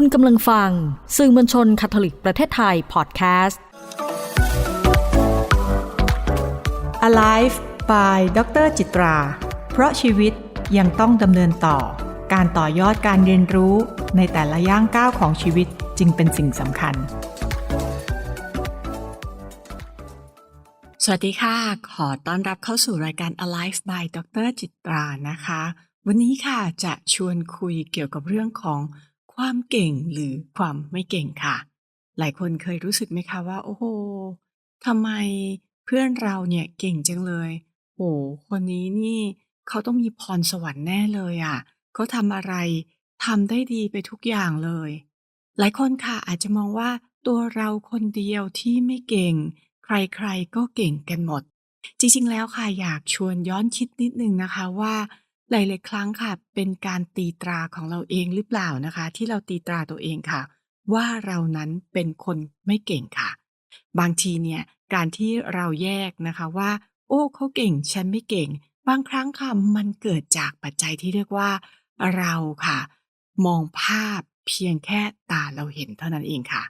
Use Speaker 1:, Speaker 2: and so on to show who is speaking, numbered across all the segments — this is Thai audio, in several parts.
Speaker 1: คุณกำลังฟัง สื่อมวลชนคาทอลิกประเทศไทยพอดแคสต์
Speaker 2: Alive by ดรจิตรา เพราะชีวิตยังต้องดำเนินต่อ การต่อยอดการเรียนรู้ในแต่ละย่างก้าวของชีวิตจึงเป็นสิ่งสำคัญ
Speaker 3: สวัสดีค่ะ ขอต้อนรับเข้าสู่รายการ Alive by ดรจิตรานะคะ วันนี้ค่ะจะชวนคุยเกี่ยวกับเรื่องของ ความเก่งหรือความไม่เก่งค่ะ หลายคนเคยรู้สึกไหมคะว่า โอ้โหทำไมเพื่อนเราเนี่ยเก่งจังเลยโอ้คนนี้นี่เขาต้องมีพรสวรรค์แน่เลยอะ่ะเขาทำอะไรทำได้ดีไปทุกอย่างเลย หลายคนค่ะอาจจะมองว่าตัวเราคนเดียวที่ไม่เก่ง ใครๆก็เก่งกันหมด จริงๆแล้วค่ะอยากชวนย้อนคิดนิดนึงนะคะว่า หลาย ๆ ครั้งค่ะ เป็นการตีตราของเราเองหรือเปล่านะคะ ที่เราตีตราตัวเองค่ะ ว่าเรานั้นเป็นคนไม่เก่งค่ะ บางทีเนี่ยการที่เราแยกนะคะว่า โอ้เขาเก่งฉันไม่เก่ง บางครั้งค่ะมันเกิดจากปัจจัยที่เรียกว่า เราค่ะ มองภาพเพียงแค่ตาเราเห็นเท่านั้นเองค่ะ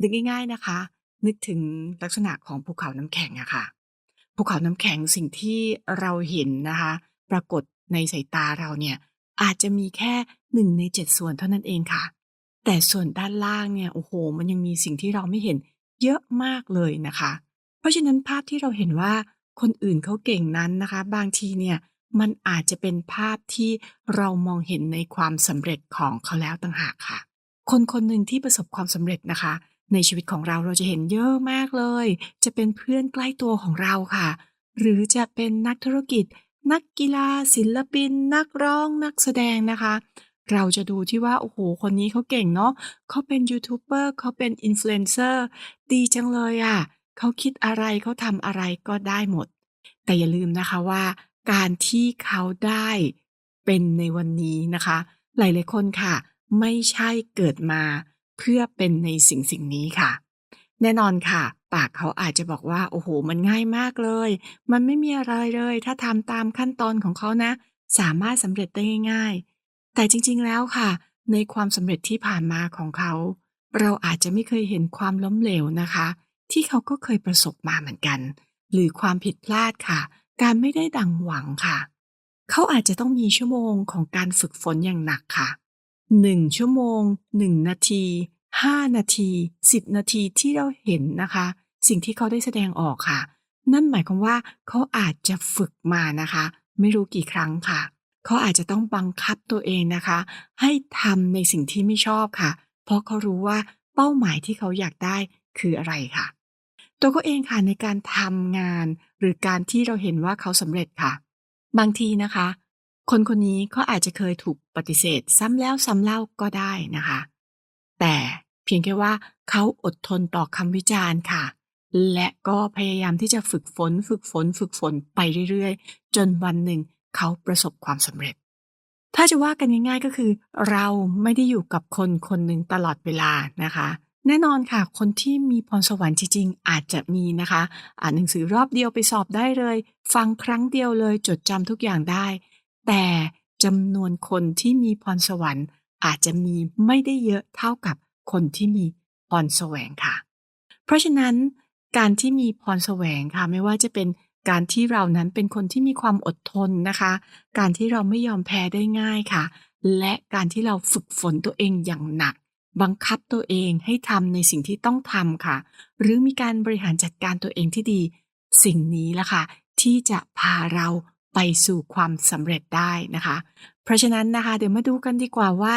Speaker 3: นึกง่าย ๆนะคะ นึกถึงลักษณะของภูเขาน้ำแข็งอะค่ะภูเขาน้ำแข็งสิ่งที่เราเห็นนะคะ ปรากฏ ในสายตาเราเนี่ยอาจจะมีแค่หนึ่งในเจ็ดส่วนเท่านั้นเองค่ะ แต่ส่วนด้านล่างเนี่ยโอ้โห มันยังมีสิ่งที่เราไม่เห็นเยอะมากเลยนะคะ เพราะฉะนั้นภาพที่เราเห็นว่าคนอื่นเขาเก่งนั้นนะคะ บางทีเนี่ยมันอาจจะเป็นภาพที่เรามองเห็นในความสำเร็จของเขาแล้วต่างหากค่ะ คนคนหนึ่งที่ประสบความสำเร็จนะคะ ในชีวิตของเราเราจะเห็นเยอะมากเลย จะเป็นเพื่อนใกล้ตัวของเราค่ะ หรือจะเป็นนักธุรกิจ นักกีฬา ศิลปิน นักร้อง นักแสดงนะคะ เราจะดูที่ว่า โอ้โห คนนี้เขาเก่งเนาะเขาเป็นยูทูบเบอร์เขาเป็นอินฟลูเอนเซอร์ดีจังเลยอะ่ะเขาคิดอะไรเขาทำอะไรก็ได้หมด แต่อย่าลืมนะคะว่า การที่เขาได้เป็นในวันนี้นะคะ หลายๆคนค่ะ ไม่ใช่เกิดมาเพื่อเป็นในสิ่งสิ่งนี้ค่ะ แน่นอนค่ะ ปากเขาอาจจะบอกว่า โอ้โห มันง่ายมากเลย มันไม่มีอะไรเลย ถ้าทำตามขั้นตอนของเขานะ สามารถสำเร็จได้ง่าย ๆ แต่จริงๆแล้วค่ะ ในความสำเร็จที่ผ่านมาของเขา เราอาจจะไม่เคยเห็นความล้มเหลวนะคะ ที่เขาก็เคยประสบมาเหมือนกัน หรือความผิดพลาดค่ะ การไม่ได้ดังหวังค่ะ เขาอาจจะต้องมีชั่วโมงของการฝึกฝนอย่างหนักค่ะหนึ่งชั่วโมงหนึ่งนาทีห้านาทีสิบนาทีที่เราเห็นนะคะ สิ่งที่เขาได้แสดงออกค่ะ นั่นหมายความว่าเขาอาจจะฝึกมานะคะ ไม่รู้กี่ครั้งค่ะ เขาอาจจะต้องบังคับตัวเองนะคะ ให้ทำในสิ่งที่ไม่ชอบค่ะ เพราะเขารู้ว่าเป้าหมายที่เขาอยากได้คืออะไรค่ะ ตัวเขาเองค่ะในการทำงาน หรือการที่เราเห็นว่าเขาสำเร็จค่ะ บางทีนะคะ คนคนนี้เขาอาจจะเคยถูกปฏิเสธ ซ้ำแล้วซ้ำเล่าก็ได้นะคะ แต่เพียงแค่ว่าเขาอดทนต่อคำวิจารณ์ค่ะ และก็พยายามที่จะฝึกฝน ฝึกฝน ฝึกฝนไปเรื่อยๆ จนวันหนึ่งเขาประสบความสำเร็จ ถ้าจะว่ากันง่ายๆก็คือ เราไม่ได้อยู่กับคนคนหนึ่งตลอดเวลานะคะ แน่นอนค่ะ คนที่มีพรสวรรค์จริงๆ อาจจะมีนะคะ อ่านหนังสือรอบเดียวไปสอบได้เลย ฟังครั้งเดียวเลยจดจำทุกอย่างได้ แต่จำนวนคนที่มีพรสวรรค์ อาจจะมีไม่ได้เยอะเท่ากับคนที่มีพรแสวงค่ะ เพราะฉะนั้น การที่มีพรแสวงค่ะ ไม่ว่าจะเป็นการที่เรานั้นเป็นคนที่มีความอดทนนะคะ การที่เราไม่ยอมแพ้ได้ง่ายค่ะ และการที่เราฝึกฝนตัวเองอย่างหนัก บังคับตัวเองให้ทำในสิ่งที่ต้องทำค่ะ หรือมีการบริหารจัดการตัวเองที่ดี สิ่งนี้ละค่ะ ที่จะพาเราไปสู่ความสำเร็จได้นะคะ เพราะฉะนั้นนะคะ เดี๋ยวมาดูกันดีกว่าว่า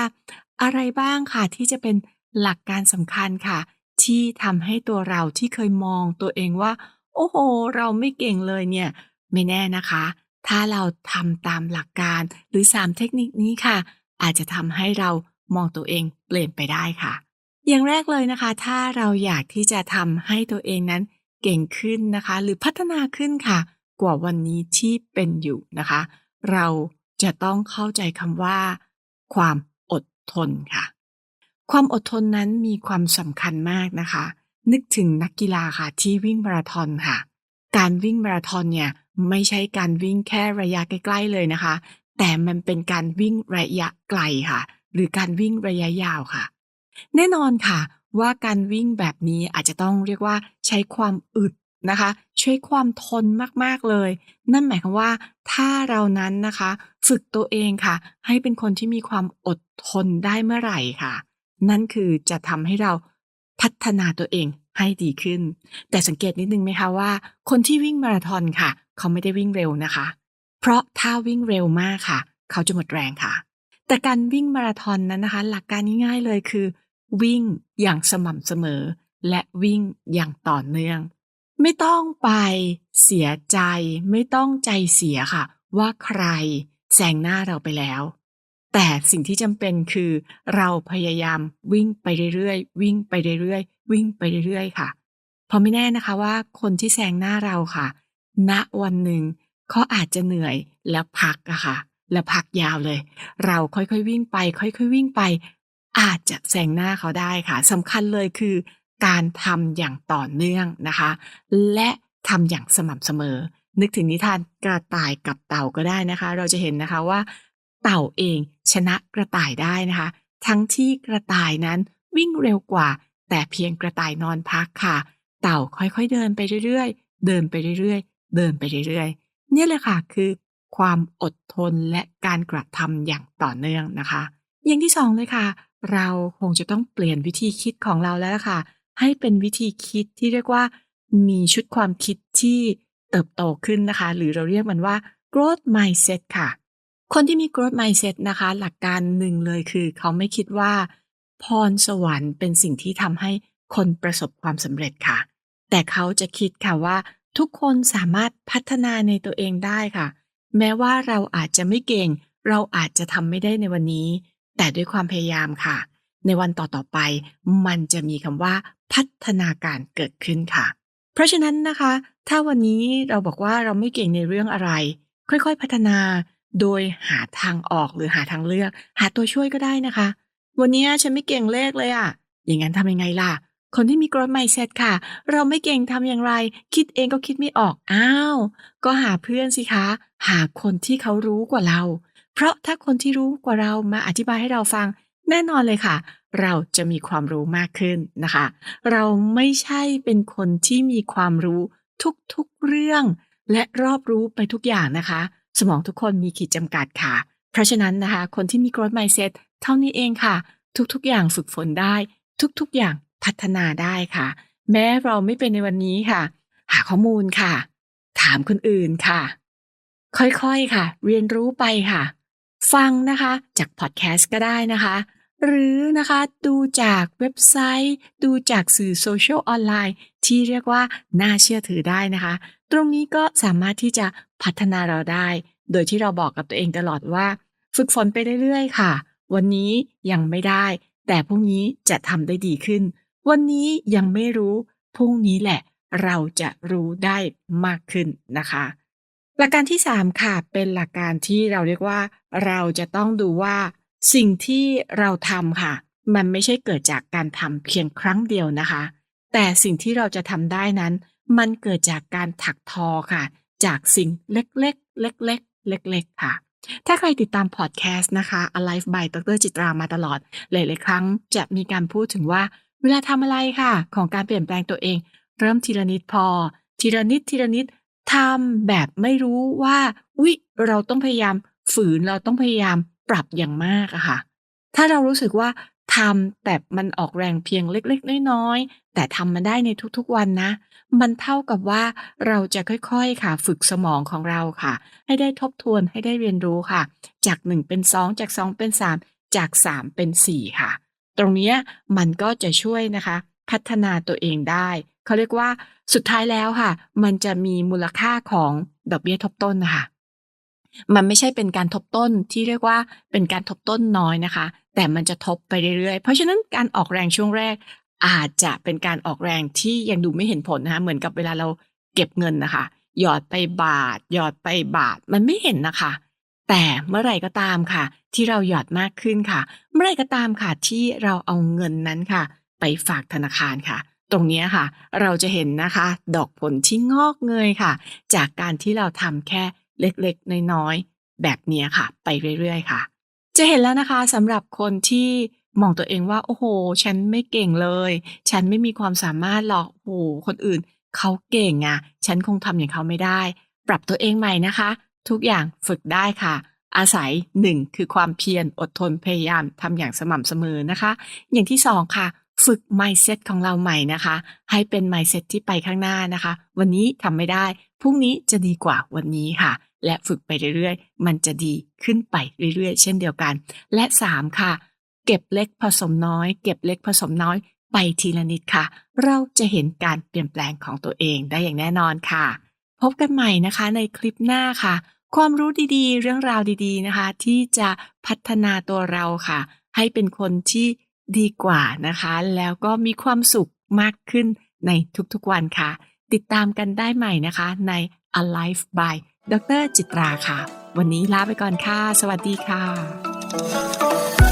Speaker 3: อะไรบ้างค่ะที่จะเป็นหลักการสำคัญค่ะ ที่ทำให้ตัวเราที่เคยมองตัวเองว่า โอ้โห เราไม่เก่งเลยเนี่ย ไม่แน่นะคะ ถ้าเราทำตามหลักการหรือ 3 เทคนิคนี้ค่ะ อาจจะทำให้เรามองตัวเองเปลี่ยนไปได้ค่ะ อย่างแรกเลยนะคะ ถ้าเราอยากที่จะทำให้ตัวเองนั้นเก่งขึ้นนะคะ หรือพัฒนาขึ้นค่ะ กว่าวันนี้ที่เป็นอยู่นะคะ เราจะต้องเข้าใจคำว่า ความอดทนค่ะ ความอดทนนั้นมีความสำคัญมากนะคะ นึกถึงนักกีฬาค่ะที่วิ่งมาราธอนค่ะ การวิ่งมาราธอนเนี่ยไม่ใช่การวิ่งแค่ระยะใกล้ๆเลยนะคะ แต่มันเป็นการวิ่งระยะไกลค่ะ หรือการวิ่งระยะยาวค่ะ แน่นอนค่ะ ว่าการวิ่งแบบนี้อาจจะต้องเรียกว่าใช้ความอึดนะคะใช้ความทนมากๆเลย นั่นหมายความว่าถ้าเรานั้นนะคะ ฝึกตัวเองค่ะ ให้เป็นคนที่มีความอดทนได้เมื่อไหร่ค่ะ นั่นคือจะทำให้เราพัฒนาตัวเองให้ดีขึ้น แต่สังเกตนิดนึงไหมคะว่า คนที่วิ่งมาราธอนค่ะ เขาไม่ได้วิ่งเร็วนะคะ เพราะถ้าวิ่งเร็วมากค่ะ เขาจะหมดแรงค่ะ แต่การวิ่งมาราธอนนั้นนะคะ หลักการง่ายๆเลยคือ วิ่งอย่างสม่ำเสมอ และวิ่งอย่างต่อเนื่อง ไม่ต้องไปเสียใจ ไม่ต้องใจเสียค่ะ ว่าใครแซงหน้าเราไปแล้ว แต่สิ่งที่จำเป็นคือเราพยายามวิ่งไปเรื่อยๆ วิ่งไปเรื่อยๆ วิ่งไปเรื่อยๆ ค่ะเพราะไม่แน่นะคะว่าคนที่แซงหน้าเราค่ะ ณวันหนึ่งเขาอาจจะเหนื่อยแล้วพักอะค่ะ แล้วพักยาวเลย เราค่อยๆวิ่งไป ค่อยๆวิ่งไป อาจจะแซงหน้าเขาได้ค่ะสำคัญเลยคือ การทำอย่างต่อเนื่องนะคะ และทำอย่างสม่ำเสมอ นึกถึงนิทานกระต่ายกับเต่าก็ได้นะคะ เราจะเห็นนะคะว่า เต่าเองชนะกระต่ายได้นะคะ ทั้งที่กระต่ายนั้นวิ่งเร็วกว่า แต่เพียงกระต่ายนอนพักค่ะ เต่าค่อยๆเดินไปเรื่อยๆ เดินไปเรื่อยๆ เดินไปเรื่อยๆเนี่ยเลยค่ะคือความอดทนและการกระทำอย่างต่อเนื่องนะคะ อย่างที่สองเลยค่ะ เราคงจะต้องเปลี่ยนวิธีคิดของเราแล้วค่ะ ให้เป็นวิธีคิดที่เรียกว่า มีชุดความคิดที่เติบโตขึ้นนะคะ หรือเราเรียกมันว่า growth mindset ค่ะ คนที่มี growth mindset นะคะ หลักการหนึ่งเลยคือ เขาไม่คิดว่า พรสวรรค์เป็นสิ่งที่ทำให้คนประสบความสำเร็จค่ะ แต่เขาจะคิดค่ะว่า ทุกคนสามารถพัฒนาในตัวเองได้ค่ะ แม้ว่าเราอาจจะไม่เก่ง เราอาจจะทำไม่ได้ในวันนี้ แต่ด้วยความพยายามค่ะ ในวันต่อๆไป มันจะมีคำว่า พัฒนาการเกิดขึ้นค่ะ เพราะฉะนั้นนะคะ ถ้าวันนี้เราบอกว่าเราไม่เก่งในเรื่องอะไร ค่อยๆ พัฒนา โดยหาทางออกหรือหาทางเลือก หาตัวช่วยก็ได้นะคะ วันนี้ฉันไม่เก่งเลขเลยอะอย่างนั้นทำยังไงล่ะ คนที่มี growth mindset ค่ะ เราไม่เก่งทำอย่างไร คิดเองก็คิดไม่ออก อ้าว ก็หาเพื่อนสิคะ หาคนที่เขารู้กว่าเรา เพราะถ้าคนที่รู้กว่าเรามาอธิบายให้เราฟัง แน่นอนเลยค่ะ เราจะมีความรู้มากขึ้นนะคะ เราไม่ใช่เป็นคนที่มีความรู้ทุกๆเรื่อง และรอบรู้ไปทุกอย่างนะคะ สมองทุกคนมีขีดจำกัดค่ะ เพราะฉะนั้นนะคะ คนที่มี growth mindset เท่านี้เองค่ะ ทุกๆ อย่างฝึกฝนได้ ทุกๆ อย่างพัฒนาได้ค่ะ แม้เราไม่เป็นในวันนี้ค่ะ หาข้อมูลค่ะ ถามคนอื่นค่ะ ค่อยๆค่ะ เรียนรู้ไปค่ะ ฟังนะคะ จากพอดแคสต์ก็ได้นะคะ หรือนะคะดูจากเว็บไซต์ ดูจากสื่อโซเชียลออนไลน์ที่เรียกว่าน่าเชื่อถือได้นะคะ ตรงนี้ก็สามารถที่จะ พัฒนาเราได้ โดยที่เราบอกกับตัวเองตลอดว่า ฝึกฝนไปเรื่อยๆ ค่ะ วันนี้ยังไม่ได้ แต่พรุ่งนี้จะทำได้ดีขึ้น วันนี้ยังไม่รู้ พรุ่งนี้แหละ เราจะรู้ได้มากขึ้นนะคะ หลักการที่ 3 ค่ะ เป็นหลักการที่เราเรียกว่า เราจะต้องดูว่า สิ่งที่เราทำค่ะ มันไม่ใช่เกิดจากการทำเพียงครั้งเดียวนะคะ แต่สิ่งที่เราจะทำได้นั้น มันเกิดจากการถักทอค่ะ จากสิ่งเล็กๆ เล็กๆ เล็กๆ ค่ะ ถ้าใครติดตามพอดแคสต์นะคะ Alive by ดรจิตรามาตลอด หลายๆ ครั้งจะมีการพูดถึงว่า เวลาทำอะไรค่ะ ของการเปลี่ยนแปลงตัวเอง เริ่มทีละนิดพอ ทีละนิดทีละนิดทำแบบไม่รู้ว่าอุ๊ยเราต้องพยายามฝืนเราต้องพยายามปรับอย่างมากอะค่ะ ถ้าเรารู้สึกว่า ทำ แต่มันออกแรงเพียงเล็ก ๆ น้อย ๆ แต่ทำมันได้ในทุก ๆ วันนะ มันเท่ากับว่าเราจะค่อย ๆ ค่ะ ฝึกสมองของเราค่ะ ให้ได้ทบทวน ให้ได้เรียนรู้ค่ะ จาก 1 เป็น 2 จาก 2 เป็น 3 จาก 3 เป็น 4 ค่ะ ตรงนี้มันก็จะช่วยนะคะ พัฒนาตัวเองได้ เขาเรียกว่าสุดท้ายแล้วค่ะ มันจะมีมูลค่าของดอกเบี้ยทบต้นนะค่ะมันไม่ใช่เป็นการทบต้นที่เรียกว่าเป็นการทบต้นน้อยนะคะ แต่มันจะทบไปเรื่อยๆ เพราะฉะนั้นการออกแรงช่วงแรก อาจจะเป็นการออกแรงที่ยังดูไม่เห็นผลนะคะเหมือนกับเวลาเราเก็บเงินนะคะ หยอดไปบาท หยอดไปบาทมันไม่เห็นนะคะ แต่เมื่อไหร่ก็ตามค่ะ ที่เราหยอดมากขึ้นค่ะ เมื่อไหร่ก็ตามค่ะที่เราเอาเงินนั้นค่ะ ไปฝากธนาคารค่ะ ตรงนี้ค่ะ เราจะเห็นนะคะ ดอกผลที่งอกเงยค่ะ จากการที่เราทำแค่เล็กๆน้อยๆแบบนี้ค่ะ ไปเรื่อยๆค่ะ จะเห็นแล้วนะคะสำหรับคนที่มองตัวเองว่า โอ้โฮฉันไม่เก่งเลย ฉันไม่มีความสามารถหรอกโอ้โฮคนอื่นเขาเก่งอะฉันคงทำอย่างเขาไม่ได้ ปรับตัวเองใหม่นะคะ ทุกอย่างฝึกได้ค่ะ อาศัย 1 คือความเพียรอดทนพยายามทำอย่างสม่ำเสมอนะคะ อย่างที่ 2 ค่ะ ฝึก mindset ของเราใหม่นะคะ ให้เป็น mindset ที่ไปข้างหน้านะคะ วันนี้ทำไม่ได้พรุ่งนี้จะดีกว่าวันนี้ค่ะ และฝึกไปเรื่อยๆ มันจะดีขึ้นไปเรื่อยๆ เช่นเดียวกัน และ 3 ค่ะ เก็บเล็กผสมน้อย เก็บเล็กผสมน้อยไปทีละนิดค่ะ เราจะเห็นการเปลี่ยนแปลงของตัวเองได้อย่างแน่นอนค่ะ พบกันใหม่นะคะในคลิปหน้าค่ะ ความรู้ดีๆ เรื่องราวดีๆนะคะ ที่จะพัฒนาตัวเราค่ะ ให้เป็นคนที่ดีกว่านะคะ แล้วก็มีความสุขมากขึ้นในทุกๆวันค่ะ ติดตามกันได้ใหม่นะคะใน Alive by ดรจิตราค่ะ วันนี้ลาไปก่อนค่ะ สวัสดีค่ะ